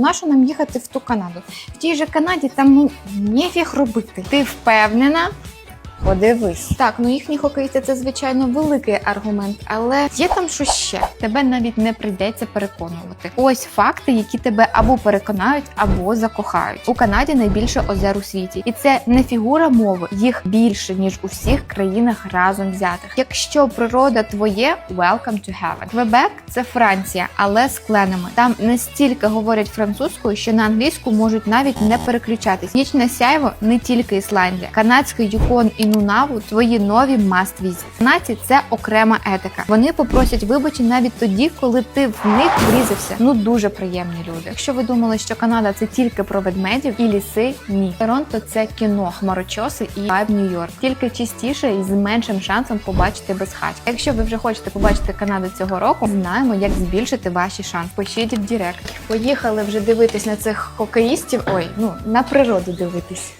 нащо нам їхати в ту Канаду? В тій же Канаді там ну ніфіг робити. Ти впевнена? Подивись. Так, ну їхні хокеїсти це звичайно великий аргумент, але є там що ще. Тебе навіть не прийдеться переконувати. Ось факти, які тебе або переконають, або закохають. У Канаді найбільше озер у світі, і це не фігура мови, їх більше ніж у всіх країнах разом взятих. Якщо природа твоє, welcome to heaven. Квебек це Франція, але з кленами. Там настільки говорять французькою, що на англійську можуть навіть не переключатись. Нічне сяйво не тільки Ісландія, канадський Юкон і Нунаву твої нові visit. Канадці – це окрема етика. Вони попросять вибачень навіть тоді, коли ти в них врізався. Ну дуже приємні люди. Якщо ви думали, що Канада це тільки про ведмедів і ліси, ні. Торонто це кіно, хмарочоси і вайб Нью-Йорк. Тільки чистіше і з меншим шансом побачити безхать. Якщо ви вже хочете побачити Канаду цього року, знаємо, як збільшити ваші шанси. Пишіть в Директ. Поїхали вже дивитись на цих хокеїстів. Ой, ну на природу дивитись.